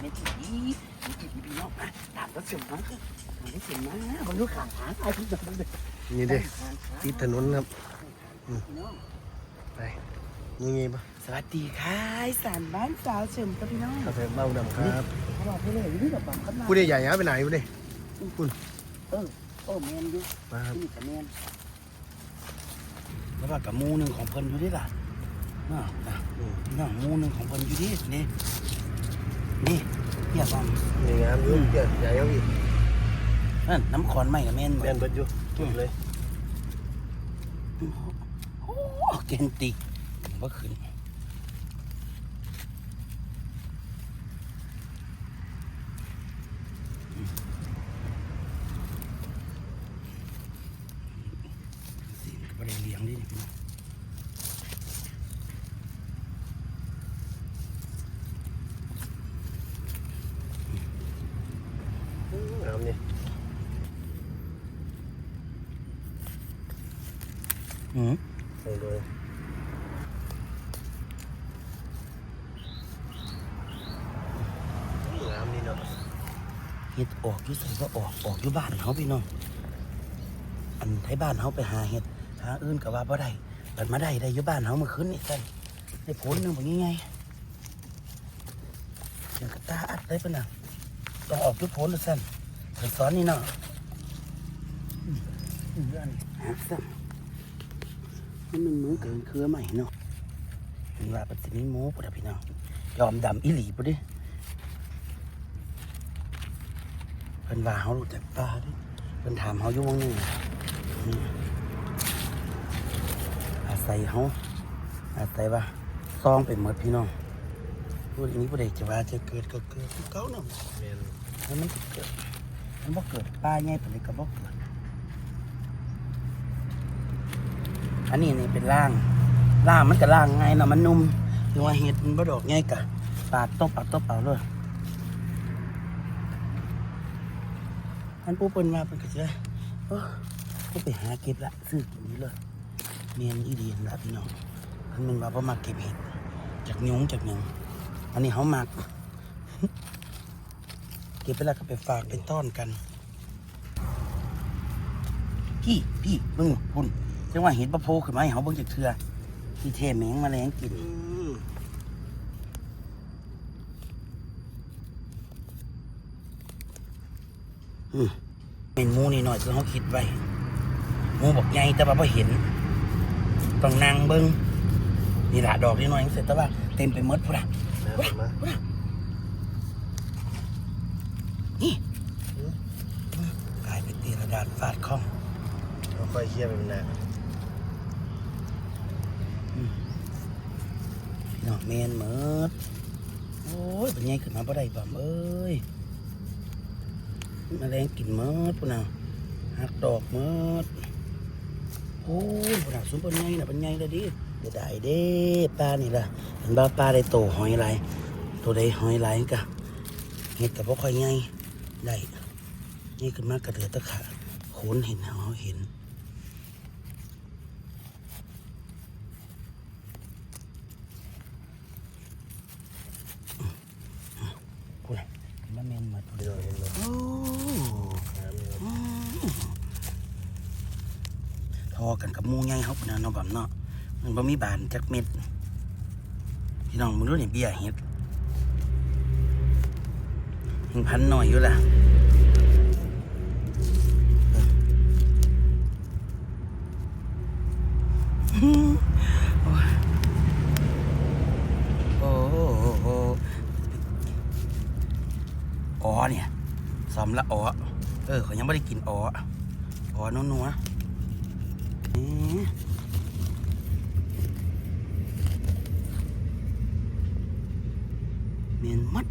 เม็ดดีมีกินพี่น้องมาตามรถเสียงมามันได้เสียงมาคนรู้ข่างหางไอ้พี่น้องเลยนี่เด้ติดถนนครับไปนี่ไงปะสวัสดีค่ะสารบ้านสาวเฉิมกับพี่น้องกาแฟเบ้าดำครับเขาบอกให้เลยนี่กับบังคับมาผู้ใหญ่ๆไปไหนผู้ใหญ่เออโอ้แมนอยู่มาครับนี่กับแมนแล้วว่ากับมูหนึ่งของเพิ่นอยู่ดิล่ะน่ะน่ะน้องมูหนึ่งของเพิ่นอยู่ดินี่ นี่เพียบบังนี่งามอยู่เดี๋ยวใหญ่เอาอีกนั่นน้ำขอนไหมกับแมนแม่นเบิดอยู่จุดเลย โอ้เกนติกว่าขึ้นสิก็ได้เลี้ยงดิพี่น้อง งามนี่ อืมใส่เลยงามนี่เนาะเห็ดออกอยู่ใส่ก็ออกออกอยู่บ้านเขาพี่น้องอันให้บ้านเขาไปหาเห็ดหาอื่นก็ว่าบ่ได้บัดมาได้ได้อยู่บ้านเขาเมื่อคืนนี่ใส่ได้ผลหนึ่งแบบนี้ไงเดี๋ยวกระตาอัดได้ปะน่ะต้องออกทุกผลเลยสั่นแต่สอนนี่เนาะอืมอืมอันนี้หักสั่ นมันมันมือเกินเครือใหม่เนาะเห็นว่าปัจจุบันหมูปุ๊ดอะพี่น้องยอมดำอีหลีปุ๊ดดิเพิ่นว่าเขารู้จักปลาดิเพิ่นถามเขาอยู่วงหนึงนี่อาศัยเขาอาศัยว่าซองไปหมดพี่น้องพูดอย่างนี้ประเด็จะว่าจะเกิดก็เกิดคือเก่าเนาะแม่นมันไม่เกิดมันบ่เกิดปลาไงปเลยก็บ่เกิด อันนี้นี่เป็นล่างล่างมันก็ล่างไงเนาะมันนุ่มคือว่าเห็ดมันบ่ดอกไงกะปาดตบปาดตบเอาเลยอันปูเปิ้นมาเป็นก็จะเออก็ไปหาเก็บละซื้อกินนี้เลยเมียนอีเดียนละพี่น้องคันมันว่าบ่มาเก็บเห็ดจากยุงจากหยังอันนี้เขามัก เก็บไปแล้วก็ไปฝากไปต้อนกัน พี่พี่มึงพุ่น จังว่าเห็ดปะโพขึ้นมาให้เขาเบิ่งจากเถื่อที่เทแมงแมาแรงกินอืมอืมเป็นหมูนี่หน่อยที่เขาคิดไว้หมูบอกใหญ่แต่ว่าไ่เห็นต้องนั่งเบิ้งนี่ละดอกนี่หน่อยเสร็จแต่ว่าเต็มไปหมดพุ่นละนะมานี่กลายเป็นตีระดานฟาดคล้องเราค่อยเคี่ยวไปมันนะ พี่น้องเมนเมิดโอ้ยเป็นไงขึ้นมาบ่ได้บ่เอ้ยมาแรงกินเมิดพุ่นน่ะหักดอกเมิดโอ้ยพุ่นน่ะซุปเป็นไงน่ะเป็นไงเลยดิเดี๋ยวได้เด้ปลานี่ล่ะเห็นบ่าปลาได้โตหอยหลายตัวใดหอยหลายกะเห็ดกับบ่ค่อยไงได้นี่ขึ้นมากระเดือตะขาโขนเห็นเขาเห็น กูเลยมาเมนหมดพี่น้องเห็นไหมโอ้งามอยู่ทอกันกับมูไงเขาปนนะเนาะบ่เนาะมันบ่มีบานจักเม็ดพี่น้องมึงรู้เนี่ยเบี้ยเห็ดยังพันหน่อยอยู่ล่ะโอ้โหโอ้อ๋อเนี่ย สอมละอ๋อเออเขายังไม่ได้กินอ๋ออ๋อนัวๆนี่เมียนมัด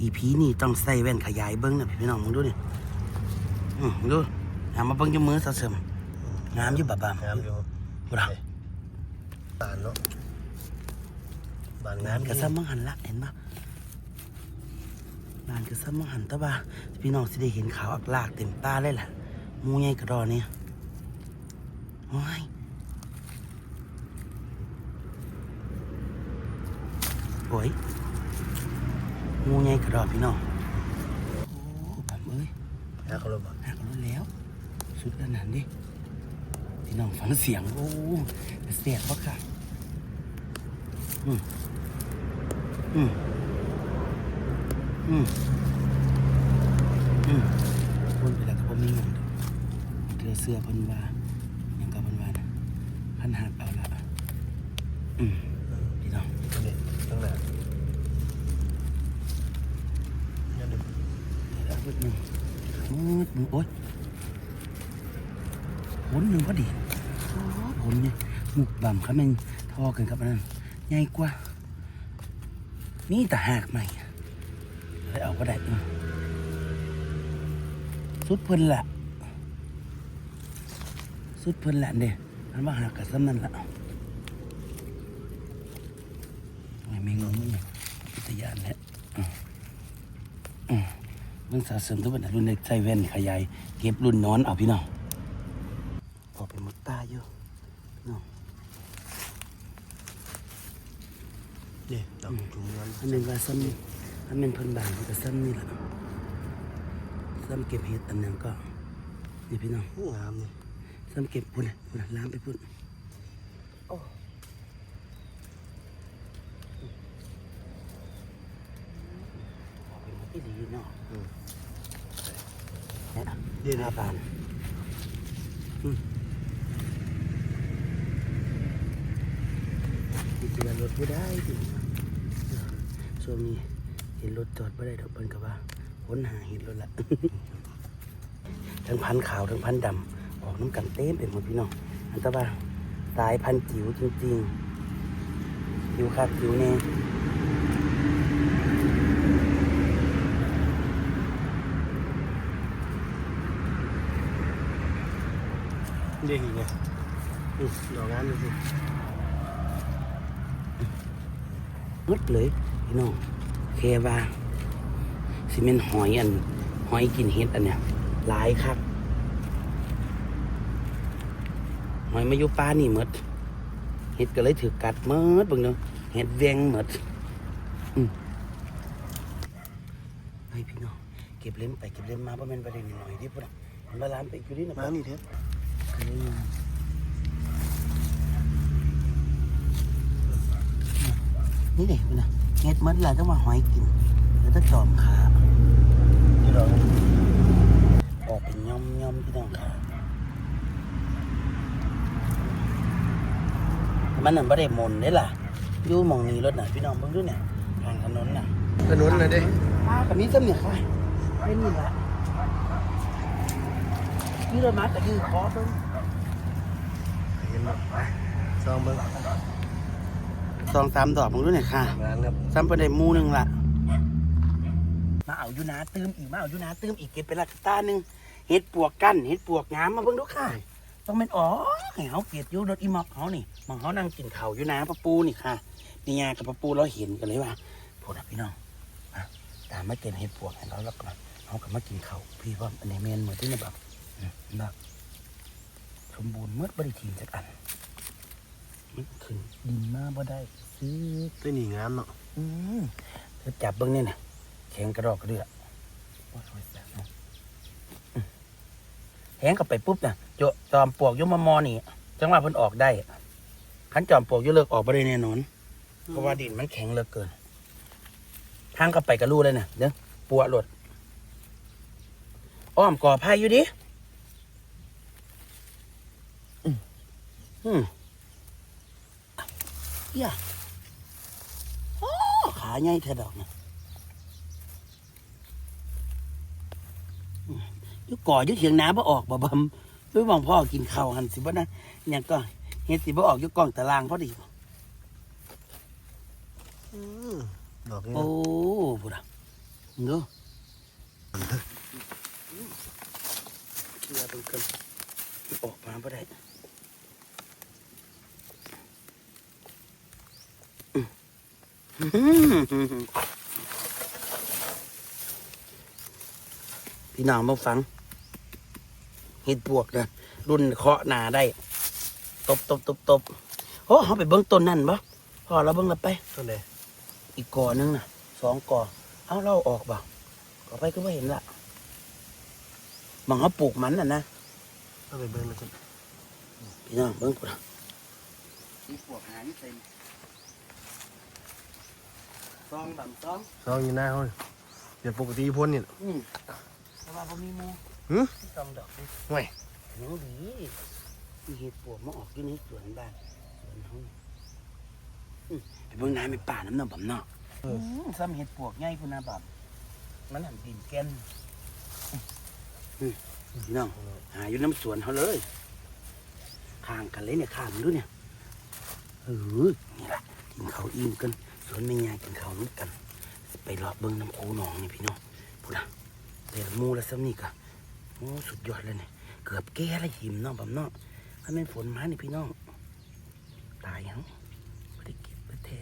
อีพีนี่ต้องใส่แว่นขยายเบิ้งนะพี่น้องมึงดูนี่อืมมึงดูหามาเบิ้งจมือซะเสริมงามอยู่บ่บามงามอยู่บ่ล่ะบานเนาะบานงางามมกระซ้ำมังหันละเห็นปะ งานกระซ้ำมังหันแต่ว่าพี่น้องสิได้เห็นขาวอักลากเต็มตาเลยล่ะหมูใหญ่กระดอเนี่ยโอ้ยโอ้ยงูใหญ่กระดอกพี่น้องโอ้แบบเอ้ยหาเขาเลยบ่หักรถแล้ว สุดขนาดดิพี่น้องฟังเสียง โอ้เสียงปะค่ะ อืมอืม อืมอืมคนไปแล้วก็บ่มีเงินเกลือเสื้อเพันว่าหยังกับเพันว่านะพันหักเอาละอืมพี่น้องนี่ตั้งแต่นั่นดิเดี๋ยวเอาไปหนึ่งมืดมือโอ๊ยผลหนึ่งพอดีโอ้ผลเนี่ยหมุกบ่ำเขาแม่งทอกันกับนนั้นใหญ่กว่ามีแต่หากใหม่ เลยเอาก็ได้สุดเพิ่นละสุดเพิ่นละเด้อันว่าหากกับซ้ำนั่นละไม่มีงงมึงพิทยานแล้วอืมอืองสะสมทุกวันรุ่นเล็กใจแว่นขยาย เก็บรุ่นนอนเอาพี่น้องพอไปหมดตาอยู่พี่น้องนี่ดอกถุงเงินอันหนึ่งว่าซ้ำนี่ อันเป็นเพิ่นบานมันก็ซ้ำนี่แหละซ้ำเก็บเห็ดอันหนึ่งก็นี่พี่น้องงามนี่ซ้ำเก็บพุ่นน่ะพุ่นน่ะล้างไปพุ่นโอ้ออกไปหมดที่ดีเนาะอืมเนี่ยเดี๋ยวห้าๆบานอืมนี่คือว่ารถผู้ได้ดิช่วงนี้ เห็นรถจอดไม่ได้ดอกเพิ่นก็ว่าค้นหาเห็นรถละทั้งพันธุ์ขาวทั้งพันธุ์ดำออกน้ำกันเต็มเป็นหมดพี่น้องอันตว่าสายพันธุ์จิ๋วจริงๆจิ๋วครับจิ๋วแน่เรียกอีกไงอืมดอกงามนี่สิมืดเลยพี่น้อง แค่ว่าสิเป็นหอยอัน หอยกินเห็ดอันเนี้ยหลายคักหอยมาอยู่ป้านี่หมดเห็ดก็เลยถือกัดหมดเบิ่งเนาะเห็ดแวงหมดอืมให้พี่น้องเก็บเล่มไปเก็บเล่มมาเพราะมันประเด็นหน่อยดิพุ่นน่ะมันมาล้านไปอยู่นี่นะมานี่เถอะนี่เด็กนะ เห็ดหมดแล้วต้องมาหอยกิน แล้วต้องจอมขานี่ดอกออกเป็นย่อมย่อมๆพี่น้องขามันนั่นไม่ได้มนได้ล่ะอยู่หมองนี้รถน่ะพี่น้องเบิ่งดูเนี่ยทางถนนน่ะถนนเลยเด้มากับนี้ซ้ำเนี่ยค่ะเป็นนี่ละนี่รถมาแต่ยืนคอเบิ่งเห็นบ่ไปซองเบิ่ง สองสามดอกมึงดูเนี่ยค่ะงานครับซ้ำประเด็นมูหนึ่งละมาเอาอยู่นาตื้มอีกมาเอาอยู่นาตื้มอีกเก็บไปละตาหนึ่งเห็ดปวกกั้นเห็ดปวกงามมาเบิ่งดูค่ะ ต้องเป็นอ๋อให้เขาเกลียดอยู่รถอีหมอกเขานี่มองเขานั่งกินข้าวอยู่นาปะปูนี่ค่ะนี่ยากับปะปูเราเห็นกันเลยว่าพูดนะพี่น้องอะตามมาเก็บเห็ดปวกให้เราแล้วก็เขากลับมากินข้าวพี่ว่าอันนี้เมนเหมือนที่นี่แบบอืมแบบสมบูรณ์เมื่อบริทีมจากอัน มันขึ้นดินมาบ่ได้ซื้อตัวนี้งามเนาะอืมเธอจับเบิ้งนี่นะแข็งกระดอกกระเดือกว่าสวยจังเนาะอืมแหงกลับไปปุ๊บนะโจจอมปลวกอยุมมอนี่ จังหวะเพิ่นออกได้ขันจอมปลวกอยุเลิกออกไปได้แน่นอนเพราะว่าดินมันแข็งเหลือเกิน ทางกลับไปกระลู่เลยนะเด้อปัวหลดอ้อมก่อไผ่อยู่ดิอืม อืมเฮียขาใหญ่เธอดอกนะอืมอยุก่ออยุเถียงน้ำบ่ออกบ่บำด้วยมองพ่อกินข้าวหันสิบ่นะอยังก็เฮ็ดสิบ่ออกอยุกล้องตารางพอดีอืมดอกนี้โอ้บุระดูเคลียร์เบิ่งกันออกมาบ่ได้อืม พี่น้องมาฟังเห็ดปวกนะรุ่นเคาะหนาได้ ตบตบตบตบโอ้เขาไปเบิ้งต้นนั่นปะพอเราเบิ้งแล้วไปต้นไหนอีกก่อนึงน่ะสองก่อ เอาเราออกบ่ก็ไปก็ไม่เห็นละหมองเขาปลูกมันน่ะนะก็ไปเบิ่งแล้วกันพี่น้องเบิ้งกูนะมีปลวกหางเต็ม ซองดำซองซองอยู่หน้าห้องเดี๋ยวปกติพ่นนี่อืมแต่ว่าบ่มีหมูหึซองดอกนี่ห่วยหนูดีมีเห็ดปลวกมาออกอยู่ในสวนบ้านสวนเขานี่อืมไปเบิ่งนายไม่ป่าน้ำเนาะบ่ำเนาะเออมซ้ำเห็ดปลวกใหญ่พุ่นนะบ่ำมันหันดินแก่นอืมพี่น้องหาอยู่น้ำสวนเขาเลยข้างกันเลยเนี่ยข้างมันดูเนี่ยเออนี่แหละกินเขาวอิ่มกัน สวนไม่ยายกินเขาวนุ่กัน ไปรอบเบิ้งน้ำคูหนองนี่พี่น้องพูดนะเดี๋ยวมูแล้วซ้ำนี่กะโอ้สุดยอดเลยเนี่ยเกือบแก่แล้วหิมเนาะบำเนาะถ้าเป็นฝนมานี่พี่น้อง ตายยังไม่ได้เก็บไปแท้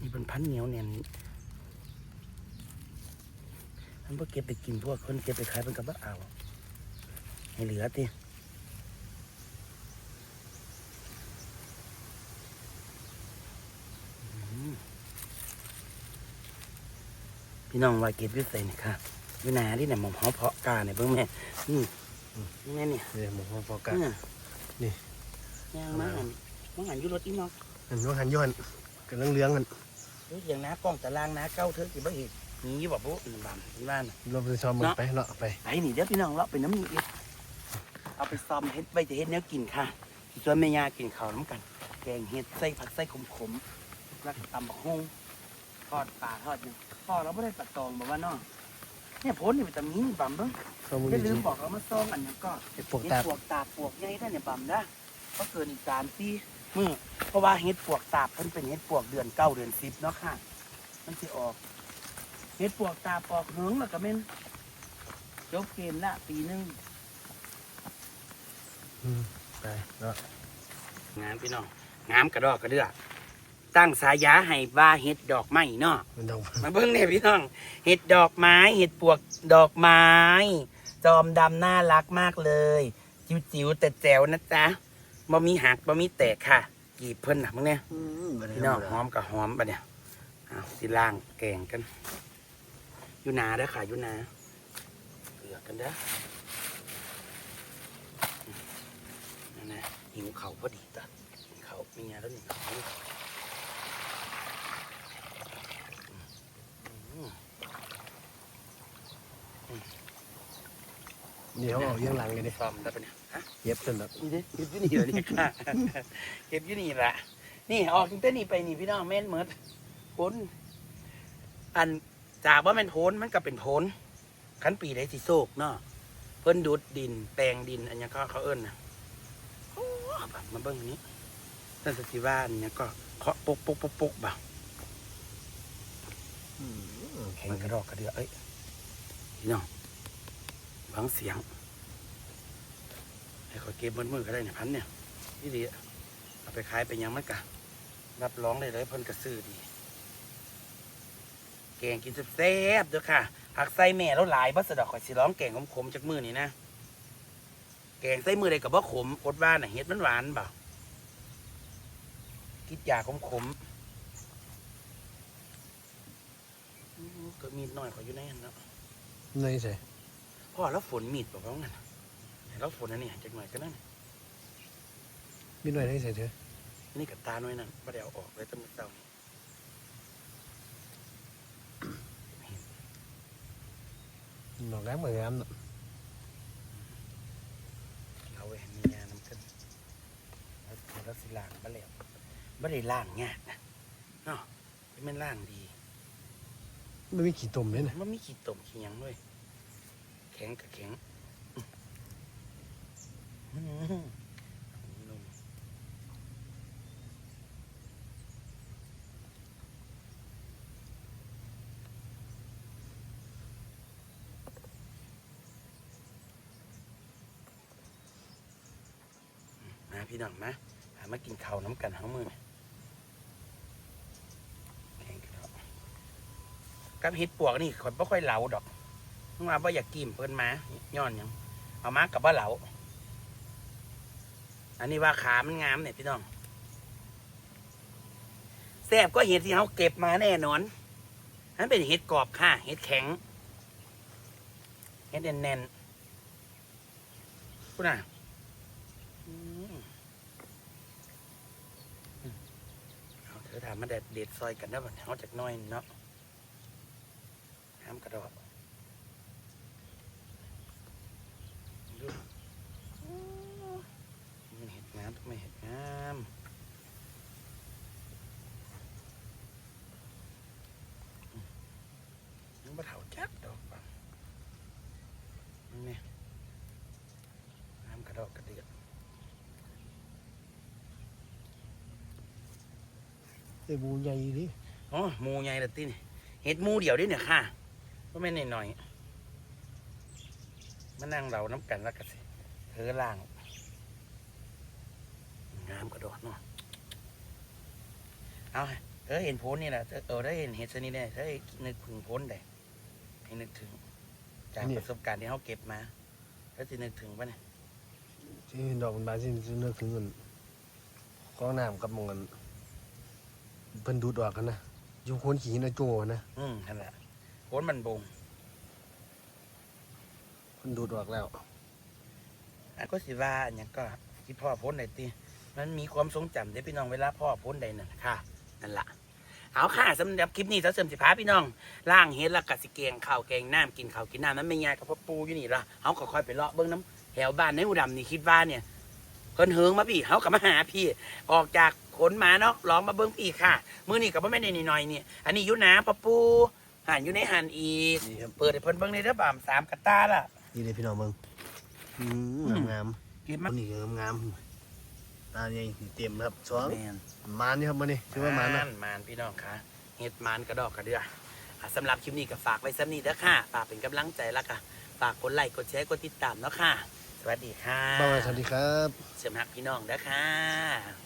นี่เป็นพันเหนียวเนี่ยมันพอเก็บไปกินพวกคนเก็บไปขายเป็นกับว่าเอาให้เหลือติ พี่น้องว่าเก็บอยุ่ใส่นี่ค่ะอยุ่นาที่ไหนหมอมเขาเพาะกาเนี่ยเบิ่งแม่อืมนี่แม่เนี่ยเดี๋ยวหมูหัวโฟกัสนี่นี่ย่างมาหันมาหันอยุรถอีนอกอันนู้นหันย้อนกันเรื่องๆกันเฮ้ยอย่างน้ากล้องตารางน้าเก้าเธอกี่บ่เห็นนี่บอกปุ๊บมันบานที่บ้านน่ะเราไปซ้อมมันไปเลาะไปไปนี่เดี๋ยวพี่น้องเราไปน้ำมีอีกเอาไปซ้อมเฮ็ดไปจะเฮ็ดแนวกินค่ะที่ชวนแม่ยากินข้าวน้ำกัน แกงเฮ็ดใส่ผักใส่ขมๆแล้วก็ตำบักฮง ทอดปลาทอดหยังพ่อเราไม่ได้ตัดตองบอกว่าเนาะเนี่ยพ้นนี่วิตามินบั่มเบิ้งซ้อมมันอย่าลืมบอกเรามาซองอันนี้ก็ไอ้ปวกเห็ดตาปวกตาบปวกใหญ่ได้เนี่ยบั่มนะก็เกินอีกสามปีมือเพราะว่าเห็ดปวกตาบเพิ่นเป็นเห็ดปวกเดือนเก้าเดือนสิบเนาะค่ะ มันสิออกเห็ดปวกตาบออกเหิงแล้วก็เป็นจบเกมละปีหนึงอืมไปเนาะงามพี่น้องงามกระดอกกระเดือ ตั้งสายาให้ว่าเห็ดดอกไม้เนาะมันต้องมาเบิ่งเนี่ยพี่น้อง เห็ดดอกไม้เห็ดปวกดอกไม้ จอมดำน่ารักมากเลย จิ๋วๆแต่แจ๋วนะจ๊ะบ่มีหักบ่มีแตกค่ะกีบเพิ่นหนักมั้งเนี่ยอืมบ่ได้พี่น้องหอมกับหอมปะเนี่ยเอาสิล่างแกงกันอยู่นาเด้อค่ะอยู่นาเกลือกันเด้อนั่นนะหิวเขาวพอดีจ้ะหิวเขาวมีงานแล้วหิวเขาวอืม เดี๋ยวเอาเยังหลังเลยดิฟอมได้ปะเนี่ยฮะเย็บจนแบบนี่เด้เก็บอยู่นี่เหรอเนี่ยค่ะเก็บอยู่นี่ละนี่ออกตั้งแต่นี่ไปนี่พี่น้องแม่นเหมือนพ้นอันจากว่าแม่นโพนมันก็เป็นโพนขันปีได้สิโศกเนาะเพิ่นดูดดินแปลงดิน อันนี้เขาเขาเอิ้นนะโอ้แบบมาเบิ่งอันนี้ท่านสติว่าอันนี้ก็เคาะปกปกปกปกบ่าแข็งกระดอกกระเดือเอ้ยพี่น้อง ฟังเสียง ให้เขาเก็บมันมือก็ได้เนี่ยพันเนี่ยนี่ดีเอาไปขายไปยังมันกะรับรองได้เลยเพิ่นกระซื้อดี แกงกินแซ่บๆด้อค่ะผักใส่แม่แล้วหลายบัสดอกข่อยสิร้องแกงขมๆจากมือนี่นะแกงใส่มือใดกับว่ขมอดว่าน่ะเฮ็ดมันหวานเปล่ากิดยาขมๆอื้อก็มีดน้อยขอยอยู่ในนั้นเนาะนี่ใส่ พ่อแล้วฝนมีดบอกว่างั้นน่ะให้แล้วฝนอันนี้จากหน่อยก็นั่นมีหน่อยได้ใส่เถอะนี่กับตาหน่อยนั่นไม่ได้เอาออกเลยตั้งแต่เช้าดอกแรกเหมือนกันเอาไว้ให้มีงานนำกันแล้วแล้วสิล่างมาแล้วไม่ได้ล่างยากนะเนาะที่มันล่างดีไม่มีขี้ตุ่มเลยนะมันมีขี้ตมขี้หยังด้วย แข็งกับแข็งนมมาพี่น้องมาหามากินข้าวน้ำกันทั้งมือกับเห็ดปวกนี่ข่อยบ่ค่อยเหลาดอก มึงว่าบ่อยากกินเพิ่นมาย้อนหยังเอามากับบ่เหลาอันนี้ว่าขามันงามเนี่ยพี่น้องแซ่บก็เห็ดที่เขาเก็บมาแน่นอนนั่นเป็นเห็ดกรอบค่ะ เห็ดแข็ง เห็ดแน่นๆพูดน่ะอืมอืมเอาเธอถามมาเด็ดเด็ดซอยกันได้บ่เอาจากน้อยเนาะห้ามกระดอกดูมันเห็ดงามทำไมเห็ดงามอืมยังบ่เท่าจักดอกบังนี่เนี่ยห้ามกระดอกกระเดือกไอ้บูใหญ่ดิอ๋อหมูใหญ่ละตินี่เห็ดหมูเดียวเดิเนี่ยค่ะก็ไม่นหน่อยๆมานั่งเราน้ำกันแล้วกันสิเธอล่าง งามกระโดดเนาะเอาเธอเห็นโพ้นนี่แหละเธอเออได้เห็นเห็ดชนิดนี้เธอนึกถึงโพ้นได้ให้นึกถึง จากประสบการณ์ที่เขาเก็บมาแล้วจะนึกถึงปะเนี่ยที่เห็นดอกมันบานสิจะนึกถึงเงินกองน้ำกับหมองกันเพิ่นดูดออกกันนะอยู่โคนขี้นะโจนะอืมนั่นแหละโพ้นมันบงเพิ่นดูดออกแล้วอันก็สิว่าอันหยังก็ที่พ่อโพ้นได้ตี มันมีความทรงจำได้พี่น้องเวลาพ่อโพ้นใดนั่นค่ะนั่นละเอาค่ะสำหรับคลิปนี้เราเสริมสิพาพี่น้องล่างเฮ็ดและกัสิเกงข้าวแกงน้ำกินข้าวกินน้ำนั้นไม่ยากกับพ่อปูอยู่นี่ละเขาก็ค่อยไปเลาะเบิ้งน้ำแถวบ้านในอุดมนี่คิดว่าเนี่ยเพิ่นเฮิงมาพี่เขากับมาหาพี่ ออกจากขนมาเนาะร้องมาเบิ้งพี่ค่ะ มื้อนี้กับพ่อแม่ในนี่หน่อยเนี่ยอันนี้อยุนะพ่อปูหันอยู่ในหันอีกนี่ครับ เปิดให้เพิ่นเบิ้งในเด้อบ่ามสามกระตาล่ะนี่เลยพี่น้องเบิ่งอืมงามเก็บๆมาอันนี้ก็งามๆ ตาใหญ่เต็มครับสองแม่นมานนี่ครับมันนี่ถือว่ามันนะมานพี่น้องค่ะเห็ดมานกระดอกกระเดืออะสำหรับคลิปนี้ก็ฝากไว้ซ้ำนี้เด้อค่ะฝากเป็นกำลังใจแล้วค่ะฝากกดไลค์กดแชร์กดติดตามเนาะค่ะ สวัสดีค่ะบ้าวสวัสดีครับ เสริมฮักพี่น้องเด้อค่ะ